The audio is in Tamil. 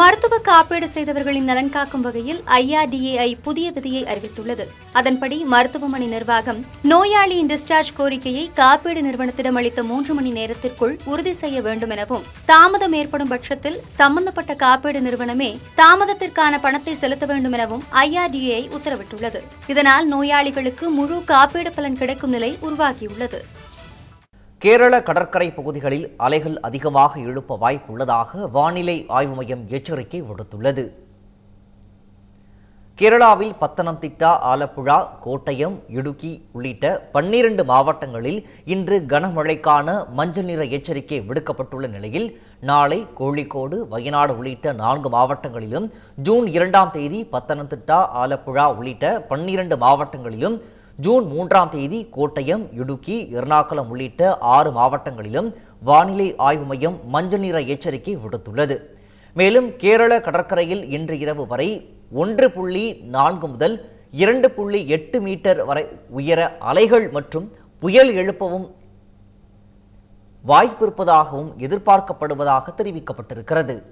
மருத்துவ காப்பீடு செய்தவர்களின் நலன் காக்கும் வகையில் ஐஆர்டிஏஐ புதிய விதியை அறிவித்துள்ளது. அதன்படி மருத்துவமனை நிர்வாகம் நோயாளியின் டிஸ்சார்ஜ் கோரிக்கையை காப்பீடு நிறுவனத்திடம் அளித்த மூன்று மணி நேரத்திற்குள் உறுதி செய்ய வேண்டும் எனவும் தாமதம் ஏற்படும் பட்சத்தில் சம்பந்தப்பட்ட காப்பீடு நிறுவனமே தாமதத்திற்கான பணத்தை செலுத்த வேண்டும் எனவும் ஐஆர்டிஏஐ உத்தரவிட்டுள்ளது. இதனால் நோயாளிகளுக்கு முழு காப்பீடு பலன் கிடைக்கும் நிலை உருவாகியுள்ளது. கேரள கடற்கரை பகுதிகளில் அலைகள் அதிகமாக எழுப்ப வாய்ப்புள்ளதாக வானிலை ஆய்வு மையம் எச்சரிக்கை விடுத்துள்ளது. கேரளாவில் பத்தனம்திட்டா ஆலப்புழா கோட்டயம் இடுக்கி உள்ளிட்ட பன்னிரண்டு மாவட்டங்களில் இன்று கனமழைக்கான மஞ்சள் நிற எச்சரிக்கை விடுக்கப்பட்டுள்ள நிலையில் நாளை கோழிக்கோடு வயநாடு உள்ளிட்ட நான்கு மாவட்டங்களிலும் ஜூன் இரண்டாம் தேதி பத்தனம்திட்டா ஆலப்புழா உள்ளிட்ட பன்னிரண்டு மாவட்டங்களிலும் ஜூன் மூன்றாம் தேதி கோட்டயம் இடுக்கி எர்ணாகுளம் உள்ளிட்ட ஆறு மாவட்டங்களிலும் வானிலை ஆய்வு மையம் மஞ்சள் நிற எச்சரிக்கை விடுத்துள்ளது. மேலும் கேரள கடற்கரையில் இன்று இரவு வரை ஒன்று புள்ளி நான்கு முதல் இரண்டு புள்ளி எட்டு மீட்டர் வரை உயர அலைகள் மற்றும் புயல் எழுப்பவும் வாய்ப்பிருப்பதாகவும் எதிர்பார்க்கப்படுவதாக தெரிவிக்கப்பட்டிருக்கிறது.